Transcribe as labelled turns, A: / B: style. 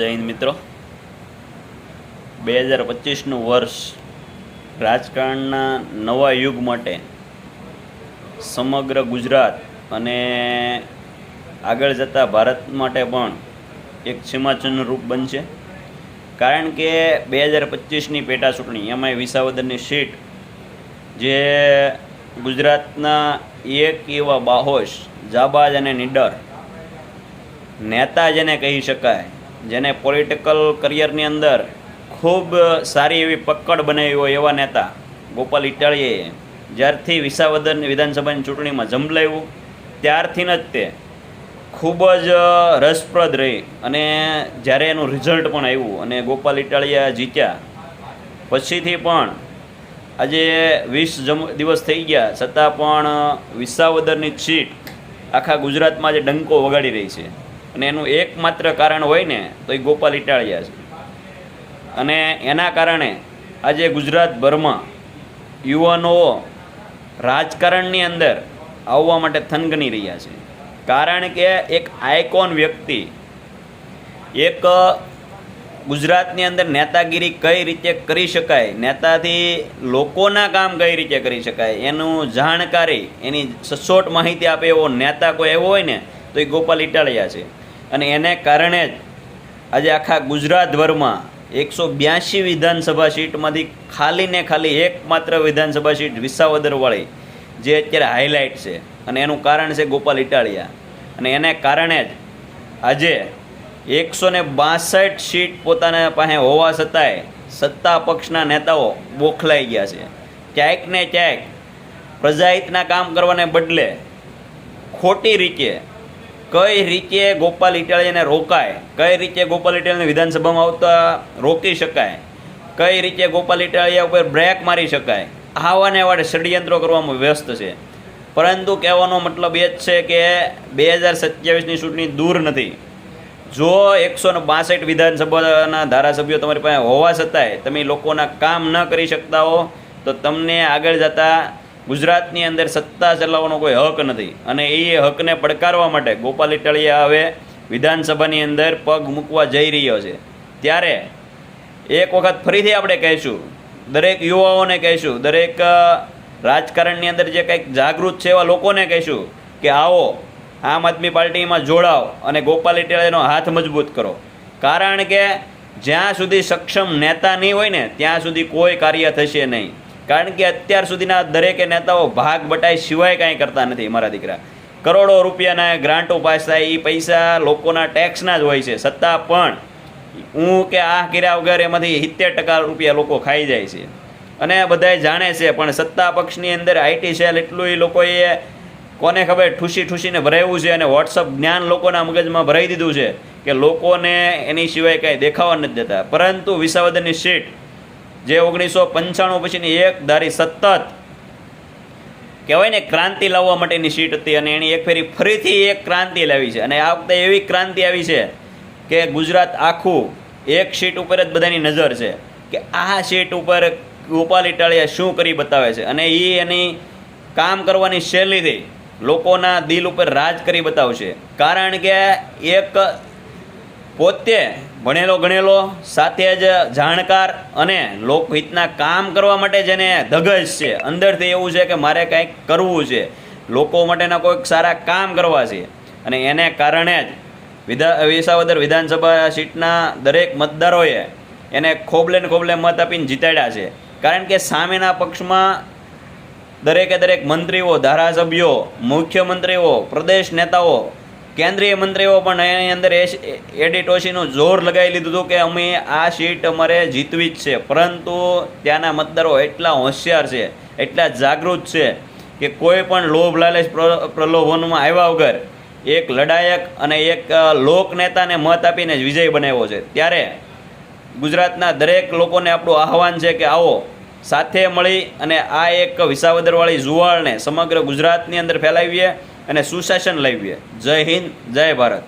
A: હિન્દ મિત્રો. બે હજાર પચીસનું વર્ષ રાજકારણના નવા યુગ માટે સમગ્ર ગુજરાત અને આગળ જતા ભારત માટે પણ એક સીમાચિહ્ન રૂપ બનશે. કારણ કે બે હજાર પચીસની પેટા ચૂંટણી એમાંય વિસાવદરની સીટ જે ગુજરાતના એક એવા બાહોશ, જાબાજ અને નિડર નેતા જેને કહી શકાય જેને પોલિટિકલ કરિયરની અંદર ખૂબ સારી એવી પકડ બનાવી હોય એવા નેતા ગોપાલ ઇટાળીએ જ્યારથી વિસાવદન વિધાનસભાની ચૂંટણીમાં જંપલાવ્યું ત્યારથી જ તે ખૂબ જ રસપ્રદ રહી અને જ્યારે એનું રિઝલ્ટ પણ આવ્યું અને ગોપાલ ઇટાળિયા જીત્યા, પછીથી પણ આજે વીસ દિવસ થઈ ગયા, છતાં પણ વિસાવદરની સીટ આખા ગુજરાતમાં જે ડંકો વગાડી રહી છે. અને એનું એકમાત્ર કારણ હોય ને, તો એ ગોપાલ ઇટાળિયા છે. અને એના કારણે આજે ગુજરાતભરમાં યુવાનો રાજકારણની અંદર આવવા માટે થનગની રહ્યા છે. કારણ કે એક આઇકોન વ્યક્તિ, એક ગુજરાતની અંદર નેતાગીરી કઈ રીતે કરી શકાય, નેતાથી લોકોના કામ કઈ રીતે કરી શકાય, એનું જાણકારી, એની સચોટ માહિતી આપે એવો નેતા કોઈ એવો હોય ને, તો એ ગોપાલ ઇટાળિયા છે. અને એને કારણે જ આજે આખા ગુજરાતભરમાં એકસો બ્યાસી વિધાનસભા સીટમાંથી ખાલી ને ખાલી એકમાત્ર વિધાનસભા સીટ વિસાવદરવાળી જે અત્યારે હાઇલાઇટ છે. અને એનું કારણ છે ગોપાલ ઇટાળિયા અને એને કારણે જ આજે એકસો ને બાસઠ સીટ પોતાના પાસે હોવા છતાંય સત્તા પક્ષના નેતાઓ બોખલાઈ ગયા છે. ક્યાંક ને ક્યાંક પ્રજાહિતના કામ કરવાને બદલે ખોટી રીતે કઈ રીતે ગોપાલ ઇટાલિયાને રોકાય, કઈ રીતે ગોપાલ ઇટાળીને વિધાનસભામાં આવતા રોકી શકાય, કઈ રીતે ગોપાલ ઇટાળિયા ઉપર બ્રેક મારી શકાય, આવાને વાળે ષડયંત્રો કરવામાં વ્યસ્ત છે. પરંતુ કહેવાનો મતલબ એ જ છે કે બે હજાર સત્યાવીસની ચૂંટણી દૂર નથી. જો એકસો ને બાસઠ વિધાનસભાના ધારાસભ્યો તમારી પાસે હોવા છતાંય તમે લોકોના કામ ન કરી શકતા હો, તો તમને આગળ જતા ગુજરાતની અંદર સત્તા ચલાવવાનો કોઈ હક નથી. અને એ હકને પડકારવા માટે ગોપાલ ઇટાળિયા હવે વિધાનસભાની અંદર પગ મૂકવા જઈ રહ્યો છે. ત્યારે એક વખત ફરીથી આપણે કહીશું, દરેક યુવાઓને કહીશું, દરેક રાજકારણની અંદર જે કંઈક જાગૃત છે એવા લોકોને કહીશું કે આવો, આમ આદમી પાર્ટીમાં જોડાઓ અને ગોપાલ ઇટાળીયાનો હાથ મજબૂત કરો. કારણ કે જ્યાં સુધી સક્ષમ નેતા નહીં હોય ને, ત્યાં સુધી કોઈ કાર્ય થશે નહીં. કારણ કે અત્યાર સુધીના દરેકે નેતાઓ ભાગ બટાઈ સિવાય કાંઈ કરતા નથી મારા દીકરા. કરોડો રૂપિયાના ગ્રાન્ટો પાસ થાય એ પૈસા લોકોના ટેક્સના જ હોય છે. છતાં પણ હું કે આ કર્યા વગર એમાંથી સિત્તેર ટકા રૂપિયા લોકો ખાઈ જાય છે. અને બધાય જાણે છે, પણ સત્તા પક્ષની અંદર આઈટી સેલ એટલું એ લોકોએ કોને ખબર ઠૂસી ઠૂસીને ભરાયું છે અને વોટ્સઅપ જ્ઞાન લોકોના મગજમાં ભરાઈ દીધું છે કે લોકોને એની સિવાય કાંઈ દેખાવા નથી દેતા. પરંતુ વિસાવદનની સીટ જે ઓગણીસો પંચાણું પછીની એક ધારી સતત કહેવાય ને, ક્રાંતિ લાવવા માટેની સીટ હતી અને એની એક ફેરી ફરીથી એક ક્રાંતિ લાવી છે. અને આ વખતે એવી ક્રાંતિ આવી છે કે ગુજરાત આખું એક સીટ ઉપર જ બધાની નજર છે કે આ સીટ ઉપર ગોપાલ ઇટાળિયા શું કરી બતાવે છે? અને એ એની કામ કરવાની શૈલીથી લોકોના દિલ ઉપર રાજ કરી બતાવશે. કારણ કે એક પોતે ભણેલો ગણેલો, સાથે જ જાણકાર અને લોકહિતના કામ કરવા માટે જેને ધગજ છે. અંદરથી એવું છે કે મારે કંઈક કરવું છે. લોકો માટેના કોઈક સારા કામ કરવા છે. અને એને કારણે જ વિધા, વિસાવદર વિધાનસભા સીટના દરેક મતદારોએ એને ખોબલે ને ખોબલે મત આપીને જીતાડ્યા છે. કારણ કે સામેના પક્ષમાં દરેકે દરેક મંત્રીઓ, ધારાસભ્યો, મુખ્યમંત્રીઓ, પ્રદેશ નેતાઓ કેન્દ્રીય મંત્રીઓ પણ એની અંદર એ- એડી જોર લગાવી લીધું હતું કે અમે આ સીટ અમારે જીતવી જ છે. પરંતુ ત્યાંના મતદારો એટલા હોશિયાર છે, એટલા જાગૃત છે કે કોઈ પણ લોભ લાલચ પ્ર- પ્રલોભનમાં આવ્યા વગર એક લડાયક અને એક લોક નેતાને મત આપીને જ વિજય બનાવ્યો છે. ત્યારે ગુજરાતના દરેક લોકોને આપણું આહવાન છે કે આવો, સાથે મળી અને આ એક વિસાવદરવાળી જુવાળને સમગ્ર ગુજરાતની અંદર ફેલાવીએ. અને સુશાસન લાવીએ. જય હિન્દ જય ભારત.